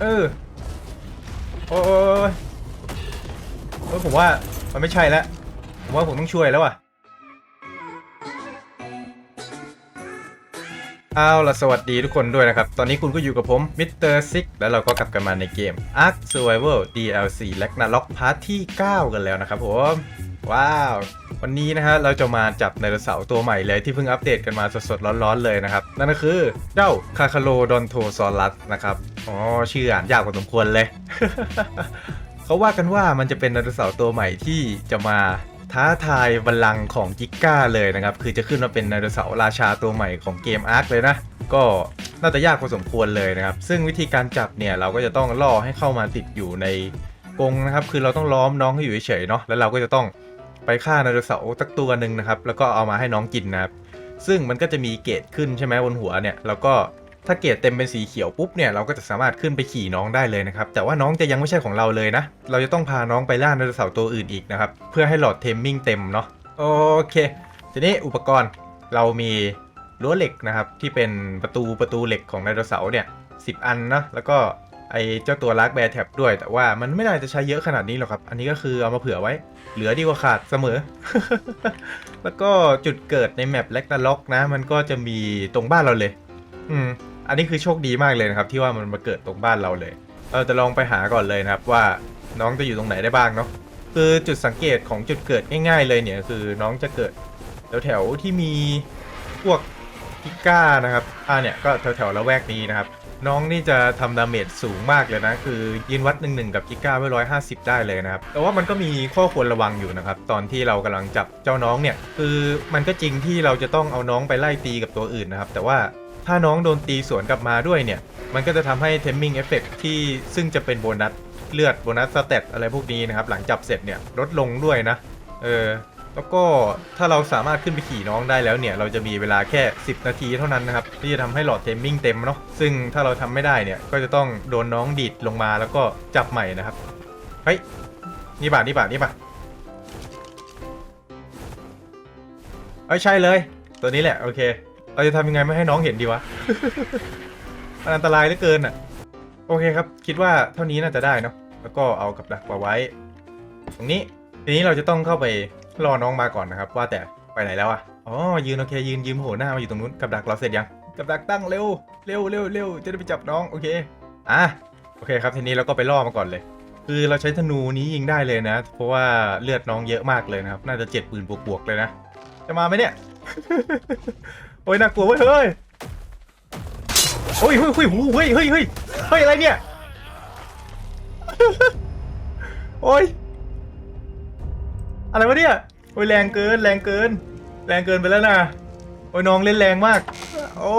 เออ โอ้ยเออผมว่ามันไม่ใช่แล้ว ผมว่าผมต้องช่วยแล้วว่ะ เอาล่ะสวัสดีทุกคนด้วยนะครับ ตอนนี้คุณก็อยู่กับผมมิสเตอร์ซิกแล้วเราก็กลับกันมาในเกม Ark Survival DLC Ragnarok Part ที่ 9 กันแล้วนะครับผม ว้าว วันนี้นะฮะเราจะมาจับไดโนเสาร์ตัวใหม่เลยที่เพิ่งอัปเดตกันมาสดๆร้อนๆเลยนะครับ นั่นก็คือเจ้าคาคาโลดอนโทซอรัสนะครับอ๋อชื่ออ่านยากกว่าสมควรเลย เขาว่ากันว่ามันจะเป็นไดโนเสาร์ตัวใหม่ที่จะมาท้าทายบัลลังก์ของกิก้าเลยนะครับ คือจะขึ้นมาเป็นไดโนเสาร์ราชาตัวใหม่ของเกมอาร์คเลยนะ ก็น่าจะยากพอสมควรเลยนะครับ ซึ่งวิธีการจับเนี่ยเราก็จะต้องล่อให้เข้ามาติดอยู่ในกรงนะครับ คือเราต้องล้อมน้องให้อยู่เฉยๆเนาะ แล้วเราก็จะต้อง ไปฆ่าไดโนเสาร์สักตัวหนึ่งนะครับ แล้วก็เอามาให้น้องกินนะครับ ซึ่งมันก็จะมีเกรดขึ้นใช่ไหมบนหัวเนี่ย แล้วก็ถ้าเกรดเต็มเป็นสีเขียวปุ๊บเนี่ยเราก็จะสามารถขึ้นไปขี่น้องได้เลยนะครับ แต่ว่าน้องจะยังไม่ใช่ของเราเลยนะ เราจะต้องพาน้องไปล่าไดโนเสาร์ตัวอื่นอีกนะครับ เพื่อให้หลอดเทมมิ่งเต็มเนาะ โอเค ทีนี้อุปกรณ์เรามีรั้วเหล็กนะครับที่เป็นประตูประตูเหล็กของไดโนเสาร์เนี่ยสิอันนะ แล้วก็ ไอเจ้าตัวลักแบร์แท็บด้วย แต่ว่ามันไม่น่าจะใช้เยอะขนาดนี้หรอกครับ อันนี้ก็คือเอามาเผื่อไว้ เหลือดีกว่าขาดเสมอ แล้วก็จุดเกิดในแมปแล็กนาล็อกนะ มันก็จะมีตรงบ้านเราเลย อืม อันนี้คือโชคดีมากเลยนะครับ ที่ว่ามันมาเกิดตรงบ้านเราเลย เราจะลองไปหาก่อนเลยนะครับ ว่าน้องจะอยู่ตรงไหนได้บ้างเนาะ คือจุดสังเกตของจุดเกิดง่าย ๆ เลยเนี่ยคือน้องจะเกิดแถวๆที่มีพวกกิก้านะครับ อ่าเนี่ยก็แถวๆละแวกนี้นะครับ น้องนี่จะทำดาเมจสูงมากเลยนะ คือยืนวัดหนึ่งหนึ่งกับกิก้าไว้ร้อยห้าสิบได้เลยนะครับ แต่ว่ามันก็มีข้อควรระวังอยู่นะครับ ตอนที่เรากำลังจับเจ้าน้องเนี่ย คือมันก็จริงที่เราจะต้องเอาน้องไปไล่ตีกับตัวอื่นนะครับ แต่ว่าถ้าน้องโดนตีสวนกลับมาด้วยเนี่ย มันก็จะทำให้ Teming Effect ที่ซึ่งจะเป็นโบนัสเลือดโบนัสสเตตอะไรพวกนี้นะครับ หลังจับเสร็จเนี่ยลดลงด้วยนะ เออ แล้วก็ถ้าเราสามารถขึ้นไปขี่น้องได้แล้วเนี่ย เราจะมีเวลาแค่ 10 นาทีเท่านั้นนะครับ ที่จะทำให้หลอดเทมมิ่งเต็มเนาะซึ่งถ้าเราทำไม่ได้เนี่ย ก็จะต้องโดนน้องดีดลงมาแล้วก็จับใหม่นะครับ เฮ้ย นี่บาทนี่บาทนี่บาทเอ้ยใช่เลย ตัวนี้แหละโอเค เราจะทำยังไงไม่ให้น้องเห็นดีวะมันอันตรายเหลือเกินอะ โอเคครับ คิดว่าเท่านี้น่าจะได้เนาะแล้วก็เอากับดักมาไว้ ตรงนี้ทีนี้เราจะต้องเข้าไป รอน้องมาก่อนนะครับ ว่าแต่ไปไหนแล้วอะอ๋อยืนโอเคยืนยืมโผล่หน้ามาอยู่ตรงนู้นกับดักเราเสร็จยังกับดักตั้งเร็วเร็วเร็วเร็วจะได้ไปจับน้องโอเคอะโอเคครับทีนี้เราก็ไปล่อมาก่อนเลย คือเราใช้ธนูนี้ยิงได้เลยนะ เพราะว่าเลือดน้องเยอะมากเลยนะครับ น่าจะเจ็ดปืนบวกๆเลยนะจะมาไหมเนี่ยโอ้ยน่ากลัวเว้ยเฮ้ยโอ้ยเฮ้ยเฮ้ยหูเฮ้ยเฮ้ยเฮ้ยเฮ้ยอะไรเนี่ยโอ้ย อะไรวะเนี่ยโอ้ยแรงเกินแรงเกิน แรงเกินไปแล้วนะโอ้ยน้องเล่นแรงมากโอ้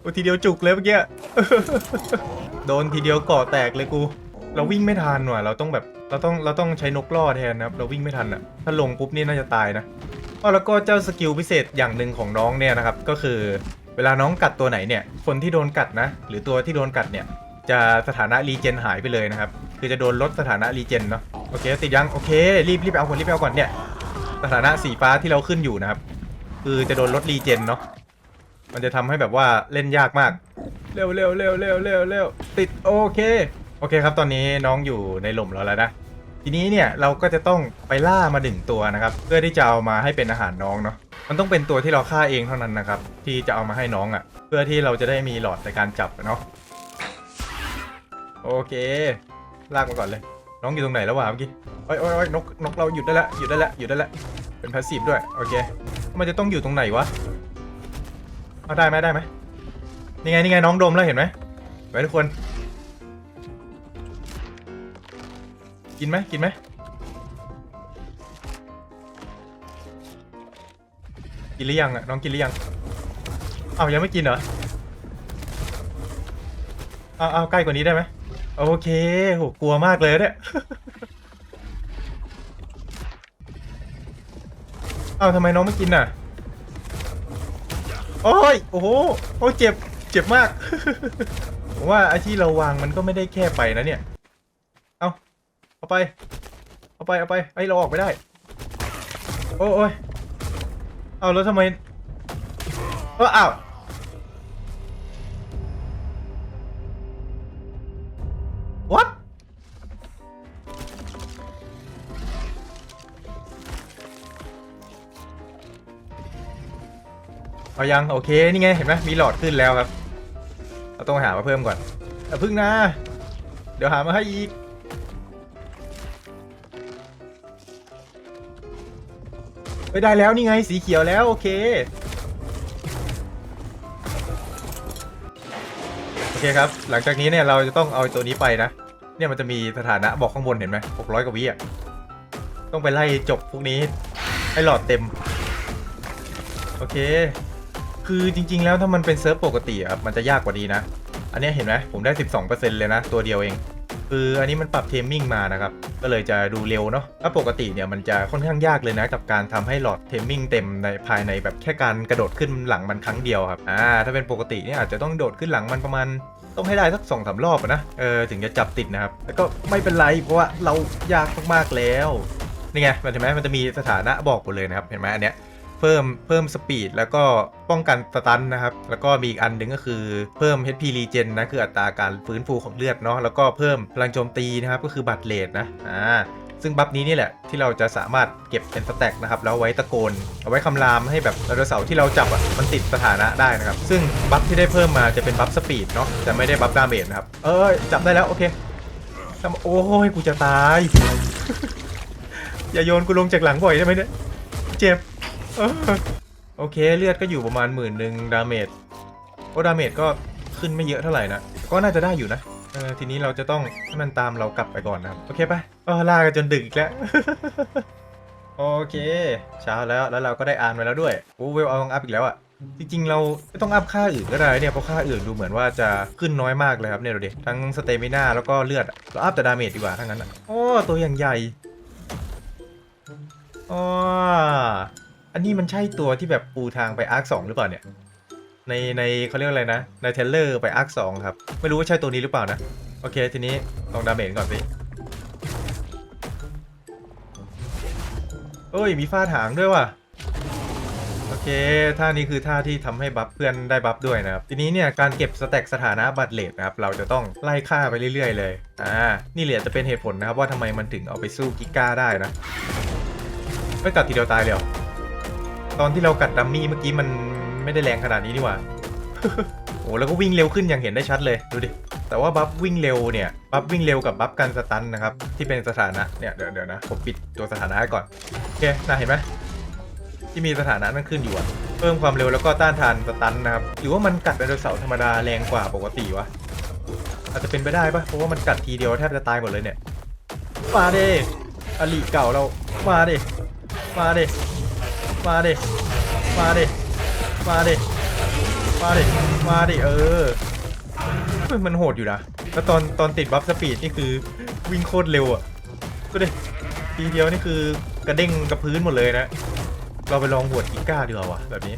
โอ้ทีเดียวจุกเลยเมื่อกี้โดนทีเดียวเกาะแตกเลยกู เราวิ่งไม่ทันว่ะเราต้องแบบเราต้องเราต้องใช้นกล่อแทนนะครับเราวิ่งไม่ทันอะถ้าลงปุ๊บนี่น่าจะตายนะอ๋อแล้วก็เจ้าสกิลพิเศษอย่างหนึ่งของน้องเนี่ยนะครับก็คือเวลาน้องกัดตัวไหนเนี่ยคนที่โดนกัดนะ หรือตัวที่โดนกัดเนี่ยจะสถานะรีเจนหายไปเลยนะครับ คือจะโดนลดสถานะรีเจนเนาะโอเคติดยังโอเครีบรีบไปเอาก่อนรีบไปเอาก่อนเนี่ยสถานะสีฟ้าที่เราขึ้นอยู่นะครับ คือจะโดนลดรีเจนเนาะมันจะทำให้แบบว่าเล่นยากมาก เร็วเร็วเร็วเร็วเร็วเร็วติดโอเคโอเคครับตอนนี้น้องอยู่ในหล่มเราแล้วนะทีนี้เนี่ยเราก็จะต้องไปล่ามาหนึ่งตัวนะครับ เพื่อที่จะเอามาให้เป็นอาหารน้องเนาะมันต้องเป็นตัวที่เราฆ่าเองเท่านั้นนะครับ ที่จะเอามาให้น้องอะ่ะ เพื่อที่เราจะได้มีหลอดในการจับเนาะโอเค ลากมาก่อนเลย น้องอยู่ตรงไหนแล้ววะเมื่อกี้โอ้ยโอ้ยโอ้ยนกนกเราหยุดได้แล้วหยุดได้แล้วหยุดได้แล้วเป็นพาสซีฟด้วยโอเคมันจะต้องอยู่ตรงไหนวะเอาได้ไหมได้ไหมนี่ไงนี่ไงน้องดมแล้วเห็นไหมไว้ทุกคน กินไหมกินไหมกินหรือยังอะน้องกินหรือยังอ้าวยังไม่กินเหรอเอาเอาใกล้กว่านี้ได้ไหม โอเคโหกลัวมากเลยเนี่ยเอาทำไมน้องไม่กินน่ะ โอ้ย โอ้โห โอ้เจ็บ เจ็บมาก ผมว่าไอ้ที่เราวางมันก็ไม่ได้แค่ไปนะเนี่ย เอาเอาไป เอาไป เอาไป ไอ้เราออกไม่ได้ โอ้ยโอ้ยเอาแล้วทำไมเอออ้าว เอายังโอเคนี่ไงเห็นไหมมีหลอดขึ้นแล้วครับเราต้องหามาเพิ่มก่อนอย่าพึ่งนะ เดี๋ยวหามาให้อีกไม่ได้แล้วนี่ไงสีเขียวแล้วโอเคโอเคครับ หลังจากนี้เนี่ยเราจะต้องเอาตัวนี้ไปนะ เนี่ยมันจะมีสถานะบอกข้างบนเห็นไหม600กว่าวิอะต้องไปไล่จบพวกนี้ให้หลอดเต็ม โอเค คือจริง ๆ แล้วถ้ามันเป็นเซิร์ฟปกติอะมันจะยากกว่านี้นะ อันเนี้ยเห็นไหมผมได้ 12%เลยนะ ตัวเดียวเอง คืออันนี้มันปรับเทมมิ่งมานะครับ ก็เลยจะดูเร็วเนาะถ้าปกติเนี่ยมันจะค่อนข้างยากเลยนะ กับการทำให้หลอดเทมมิ่งเต็มในภายในแบบแค่การกระโดดขึ้นหลังมันครั้งเดียวครับอ่าถ้าเป็นปกติเนี่ยอาจจะต้องโดดขึ้นหลังมันประมาณต้องให้ได้สักสองสามรอบนะเออถึงจะจับติดนะครับแล้วก็ไม่เป็นไรเพราะว่าเรายากมากๆแล้วนี่ไงมันเห็นไหมมันจะมีสถานะบอกหมดเลยนะครับเห็นไหมอันเนี้ย เพิ่มเพิ่มสปีดแล้วก็ป้องกันสตันนะครับ แล้วก็มีอีกอันหนึ่งก็คือเพิ่ม HP regen นะคืออัตราการฟื้นฟูของเลือดเนาะแล้วก็เพิ่มพลังโจมตีนะครับก็คือบัตรเลดนะอ่าซึ่งบัฟนี้นี่แหละที่เราจะสามารถเก็บเป็นสแต็กนะครับแล้วไว้ตะโกน เอาไว้คำรามให้แบบไดโนเสาร์ที่เราจับอะมันติดสถานะได้นะครับ ซึ่งบัฟที่ได้เพิ่มมาจะเป็นบัฟสปีดเนาะจะไม่ได้บัฟดาเมจนะครับเอ้ยจับได้แล้วโอเคโอ้ยกูจะตาย อย่าโยนกูลงจากหลังบ่อยได้ไหมเนี่ยเจ็บ โอเคเลือดก็อยู่ประมาณหมื่นหนึ่งดาเมจโอ้ดาเมจก็ขึ้นไม่เยอะเท่าไหร่นะก็น่าจะได้อยู่นะเออทีนี้เราจะต้องให้มันตามเรากลับไปก่อนนะครับโอเคปะเออล่ากันจนดึกอีกแล้ว โอเค เช้าแล้วแล้วเราก็ได้อ่านมาแล้วด้วยโอ้เวลเอาอัพอีกแล้วอะจริงๆ เราไม่ต้องอัพค่าอื่นก็ได้เนี่ยเพราะค่าอื่นดูเหมือนว่าจะขึ้นน้อยมากเลยครับเนี่ยดูดิทั้งสเตมิน่าแล้วก็เลือดเราอัพแต่ดาเมจดีกว่าทั้งนั้นอะโอ้ตัวอย่างใหญ่อ๋อ อันนี้มันใช่ตัวที่แบบปูทางไปอาร์คสองหรือเปล่าเนี่ย ในในเขาเรียกอะไรนะ ในเทเลอร์ไปอาร์คสองครับ ไม่รู้ว่าใช่ตัวนี้หรือเปล่านะ โอเค ทีนี้ลองดาเมจก่อนสิเอ้ย มีฟาดหางด้วยว่ะ โอเค ท่านี้คือท่าที่ทำให้บัฟเพื่อนได้บัฟด้วยนะครับ ทีนี้เนี่ยการเก็บสแต็กสถานะบัตรเลดนะครับ เราจะต้องไล่ฆ่าไปเรื่อยๆเลย อ่า นี่แหละจะเป็นเหตุผลนะครับว่าทำไมมันถึงเอาไปสู้กิก้าได้นะ ไม่กัดทีเดียวตายเลยเหรอ ตอนที่เรากัดดัมมี่เมื่อกี้มันไม่ได้แรงขนาดนี้นี่หว่า โอ้แล้วก็วิ่งเร็วขึ้นอย่างเห็นได้ชัดเลยดูดิ แต่ว่าบัฟวิ่งเร็วเนี่ยบัฟวิ่งเร็วกับบัฟกันสตันนะครับที่เป็นสถานะเนี่ยเดี๋ยวเดี๋ยวนะผมปิดตัวสถานะให้ก่อนโอเคน่าเห็นไหมที่มีสถานะนั่นขึ้นอยู่อะเพิ่มความเร็วแล้วก็ต้านทานสตันนะครับหรือว่ามันกัดไดโนเสาร์ธรรมดาแรงกว่าปกติวะอาจจะเป็นไปได้ปะเพราะว่ามันกัดทีเดียวแทบจะตายหมดเลยเนี่ยมาเด้อลีเก่าเรามาเด้มาเดิ มาดิ มาดิ มาดิ มาดิ มาดิ เออเฮ้ยมันโหดอยู่นะ แล้วตอนตอนติดบัฟสปีดนี่คือวิ่งโคตรเร็วอะ ก็ดิทีเดียวนี่คือกระเด้งกับพื้นหมดเลยนะ เราไปลองหวดกิก้าดีกว่าวะแบบนี้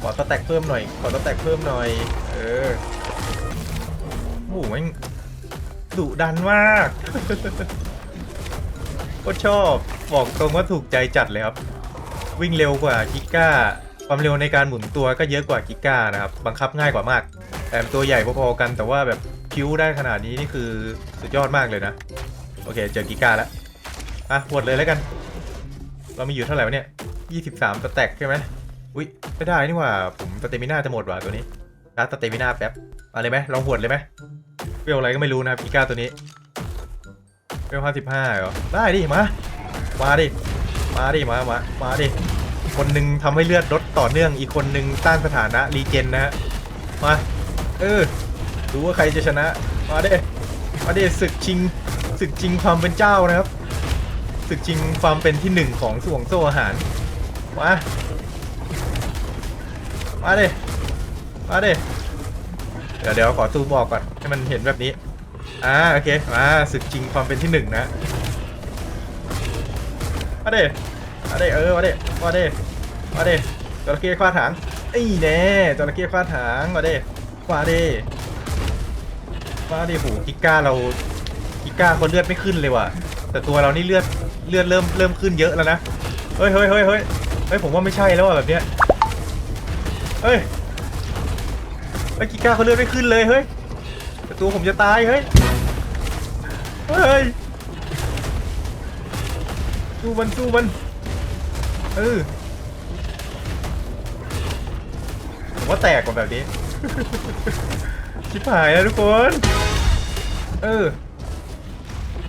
ขอตะแตกเพิ่มหน่อย ขอตะแตกเพิ่มหน่อย เออโอ้โหแม่งดุดันมากก็ชอบ บอกตรงว่าถูกใจจัดเลยครับ วิ่งเร็วกว่ากิก้า ความเร็วในการหมุนตัวก็เยอะกว่ากิก้านะครับ บังคับง่ายกว่ามากแถมตัวใหญ่พอๆกันแต่ว่าแบบคิ้วได้ขนาดนี้นี่คือสุดยอดมากเลยนะ โอเค เจอกิก้าแล้วอะหวดเลยแล้วกัน เรามีอยู่เท่าไหร่วะเนี่ย23สแต็กใช่ไหมอุ้ยไม่ได้นี่ว่าผมสเตมิน่าจะหมดว่ะตัวนี้รัดสเตมิน่าแป๊บมาเลยไหมลองหวดเลยไหมเวลอะไรก็ไม่รู้นะครับกิก้าตัวนี้เวลห้าสิบห้าเหรอได้ดิมามาดิ มาดิมามามาดิคนหนึ่งทำให้เลือดลดต่อเนื่องอีกคนหนึ่งต้านสถานะรีเจนนะฮะมาเออดูว่าใครจะชนะ มาดิมาดิศึกชิงศึกชิงความเป็นเจ้านะครับศึกชิงความเป็นที่หนึ่งของสวงโซ่อาหารมามาดิมาดิเดี๋ยวเดี๋ยวขอซูบอกก่อนให้มันเห็นแบบนี้อ่าโอเคมาศึกจริงความเป็นที่หนึ่งนะ มาเด้มาเด้เออมาเด้มาเด้มาเด้จระเข้คว้าถางไอ้แน่จระเข้คว้าถางมาเด้มาเด้มาเด้โหกิก้าเรากิก้าคนเลือดไม่ขึ้นเลยว่ะ แต่ตัวเรานี่เลือดเลือดเริ่มเริ่มขึ้นเยอะแล้วนะเฮ้ยเฮ้ยเฮ้ยเฮ้ยเฮ้ยผมว่าไม่ใช่แล้วว่ะแบบเนี้ยเฮ้ยเฮ้กิก้าเขาเลือดไม่ขึ้นเลยเฮ้ยแต่ตัวผมจะตายเฮ้ยเฮ้ย สู้มันสู้มันเออผมว่าแตกกว่าแบบนี้ ชิบหายแล้วทุกคน เออ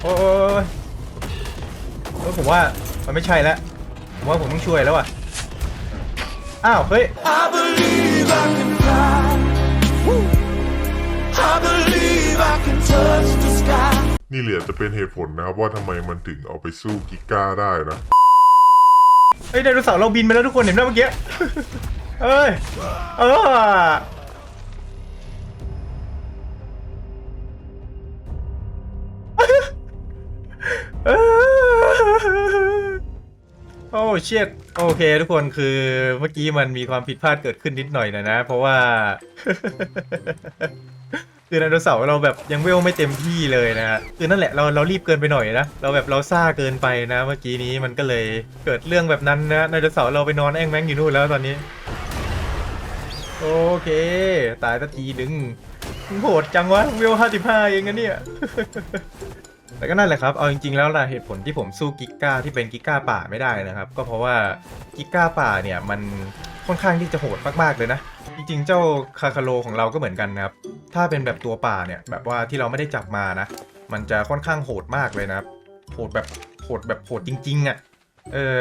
โอ้ยเออผมว่ามันไม่ใช่แล้วผมว่าผมต้องช่วยแล้วอะ อ้าว เฮ้ย I believe I can touch the. นี่เหลือจะเป็นเหตุผลนะครับว่าทำไมมันถึงเอาไปสู้กิก้าได้นะ เฮ้ยไดโนเสาร์เราบินไปแล้วทุกคนเห็นไหมเมื่อกี้ เอ้ย เออ โอ้เชียดโอเค ทุกคนคือเมื่อกี้มันมีความผิดพลาดเกิดขึ้นนิดหน่อยนะนะ เพราะว่า คือไดโนเสาร์เราแบบยังเวลไม่เต็มที่เลยนะฮะคือนั่นแหละเราเรารีบเกินไปหน่อยนะเราแบบเราซ่าเกินไปนะเมื่อกี้นี้มันก็เลยเกิดเรื่องแบบนั้นนะไดโนเสาร์เราไปนอนแอ่งแมงอยู่นู่นแล้วตอนนี้ โอเค ตายสักทีดึงโหดจังวะเวลห้าสิบห้าเองนะเนี่ยแต่ก็นั่นแหละครับ เอาจริงๆ แล้วล่ะเหตุผลที่ผมสู้กิก้าที่เป็นกิก้าป่าไม่ได้นะครับ ก็เพราะว่ากิก้าป่าเนี่ยมันค่อนข้างที่จะโหดมากๆเลยนะ จริงๆ เจ้าคาคาโลของเราก็เหมือนกันนะครับ ถ้าเป็นแบบตัวป่าเนี่ย แบบว่าที่เราไม่ได้จับมานะ มันจะค่อนข้างโหดมากเลยนะครับ โหดแบบโหดแบบโหดจริง ๆอะ่ะ เออ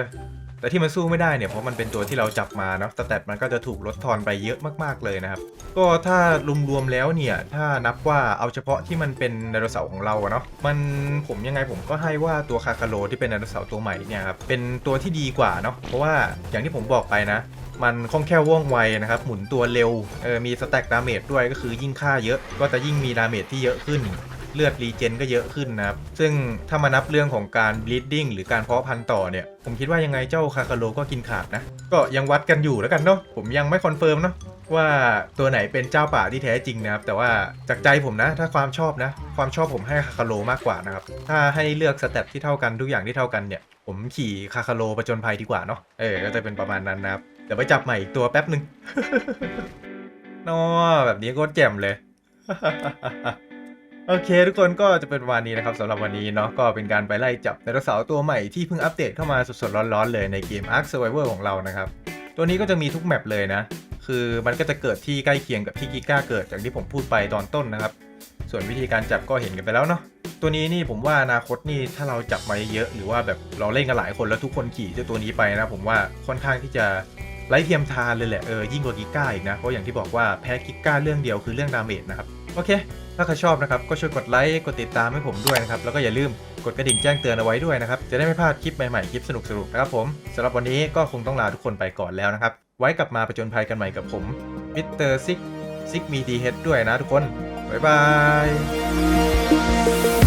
แต่ที่มันสู้ไม่ได้เนี่ยเพราะมันเป็นตัวที่เราจับมาเนาะ สแตทมันก็จะถูกลดทอนไปเยอะมากๆเลยนะครับ ก็ถ้ารวมๆแล้วเนี่ย ถ้านับว่าเอาเฉพาะที่มันเป็นไดโนเสาร์ของเราอะเนาะ มันผมยังไงผมก็ให้ว่าตัวคาคาโลที่เป็นไดโนเสาร์ตัวใหม่เนี่ยครับ เป็นตัวที่ดีกว่าเนาะ เพราะว่าอย่างที่ผมบอกไปนะ มันคล่องแคล่วว่องไวนะครับ หมุนตัวเร็วเออมีสแต็กดาเมจด้วยก็คือยิ่งค่าเยอะ ก็จะยิ่งมีดาเมจที่เยอะขึ้น เลือดรีเจนก็เยอะขึ้นนะครับ ซึ่งถ้ามานับเรื่องของการ bleeding หรือการเพาะพันธุ์ต่อเนี่ย ผมคิดว่ายังไงเจ้าคาคาโลก็กินขาดนะ ก็ยังวัดกันอยู่แล้วกันเนาะผมยังไม่คอนเฟิร์มเนาะว่าตัวไหนเป็นเจ้าป่าที่แท้จริงนะครับ แต่ว่าจากใจผมนะ ถ้าความชอบนะ ความชอบผมให้คาคาโลมากกว่านะครับ ถ้าให้เลือกสเต็ปที่เท่ากันทุกอย่างที่เท่ากันเนี่ยผมขี่คาคาโลประจนภัยดีกว่าเนาะเออก็จะเป็นประมาณนั้นนะครับ ดี๋ยวไปจับใหม่อีกตัวแป๊บหนึ่งนอแบบนี้โคตรแจ่มเลย โอเคทุกคนก็จะเป็นวันนี้นะครับสำหรับวันนี้เนาะก็เป็นการไปไล่จับไดโนเสาร์ตัวใหม่ที่เพิ่งอัปเดตเข้ามาสดๆร้อนๆเลยในเกม Ark Survivor ของเรานะครับ ตัวนี้ก็จะมีทุกแมปเลยนะ คือมันก็จะเกิดที่ใกล้เคียงกับที่กิก้าเกิดอย่างที่ผมพูดไปตอนต้นนะครับ ส่วนวิธีการจับก็เห็นกันไปแล้วเนาะตัวนี้นี่ผมว่าอนาคตนี่ถ้าเราจับมาเยอะหรือว่าแบบเราเล่นกันหลายคนแล้วทุกคนขี่เจ้าตัวนี้ไปนะ ผมว่าค่อนข้างที่จะ ไร้เทียมทานเลยแหละเออยิ่งกว่ากิก้าอีกนะ เพราะอย่างที่บอกว่าแพ้กิก้าเรื่องเดียวคือเรื่องดาเมจนะครับ โอเค ถ้าใครชอบนะครับ ก็ช่วยกดไลค์กดติดตามให้ผมด้วยนะครับ แล้วก็อย่าลืมกดกระดิ่งแจ้งเตือนเอาไว้ด้วยนะครับ จะได้ไม่พลาดคลิปใหม่ๆ คลิปสนุกๆนะครับผมสำหรับวันนี้ก็คงต้องลาทุกคนไปก่อนแล้วนะครับ ไว้กลับมาประจนภัยกันใหม่กับผมมิสเตอร์ซิกซิกมีดีเฮดด้วยนะทุกคนบ๊ายบาย